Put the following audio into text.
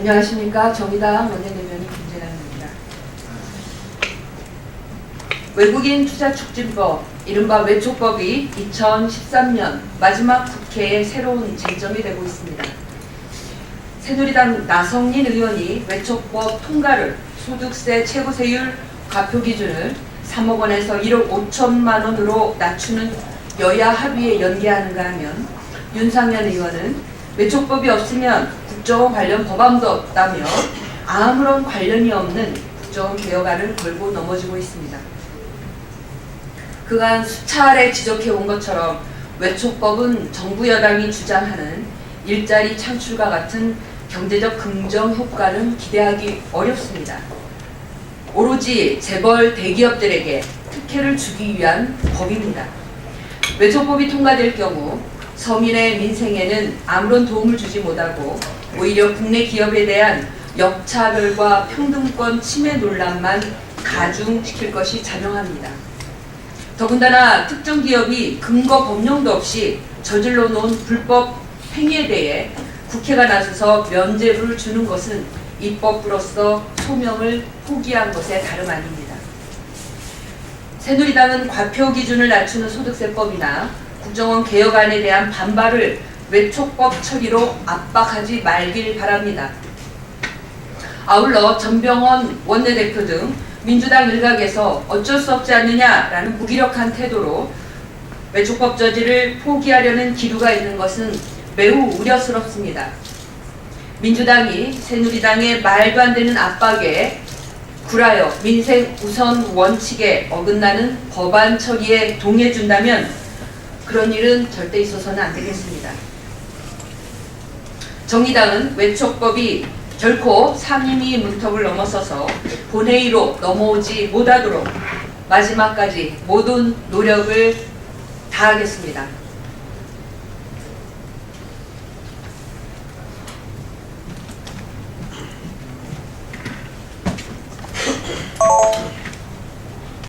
안녕하십니까 정의당 원내대변인 김재남입니다. 외국인 투자 촉진법 이른바 외초법이 2013년 마지막 국회의 새로운 쟁점이 되고 있습니다. 새누리당 나성민 의원이 외초법 통과를 소득세 최고세율 과표 기준을 3억 원에서 1억 5천만 원으로 낮추는 여야 합의에 연계하는가 하면 윤상현 의원은 외초법이 없으면 국정원 관련 법안도 없다며 아무런 관련이 없는 국정원 개혁안을 걸고 넘어지고 있습니다. 그간 수차례 지적해 온 것처럼 외초법은 정부 여당이 주장하는 일자리 창출과 같은 경제적 긍정 효과는 기대하기 어렵습니다. 오로지 재벌 대기업들에게 특혜를 주기 위한 법입니다. 외초법이 통과될 경우 서민의 민생에는 아무런 도움을 주지 못하고 오히려 국내 기업에 대한 역차별과 평등권 침해 논란만 가중시킬 것이 자명합니다. 더군다나 특정 기업이 근거 법령도 없이 저질러 놓은 불법 행위에 대해 국회가 나서서 면죄부를 주는 것은 입법부로서 소명을 포기한 것에 다름 아닙니다. 새누리당은 과표 기준을 낮추는 소득세법이나 국정원 개혁안에 대한 반발을 외촉법 처리로 압박하지 말길 바랍니다. 아울러 전병헌 원내대표 등 민주당 일각에서 어쩔 수 없지 않느냐라는 무기력한 태도로 외촉법 저지를 포기하려는 기류가 있는 것은 매우 우려스럽습니다. 민주당이 새누리당의 말도 안 되는 압박에 굴하여 민생 우선 원칙에 어긋나는 법안 처리에 동의해준다면 그런 일은 절대 있어서는 안 되겠습니다. 정의당은 외촉법이 결코 상임위 문턱을 넘어서서 본회의로 넘어오지 못하도록 마지막까지 모든 노력을 다하겠습니다.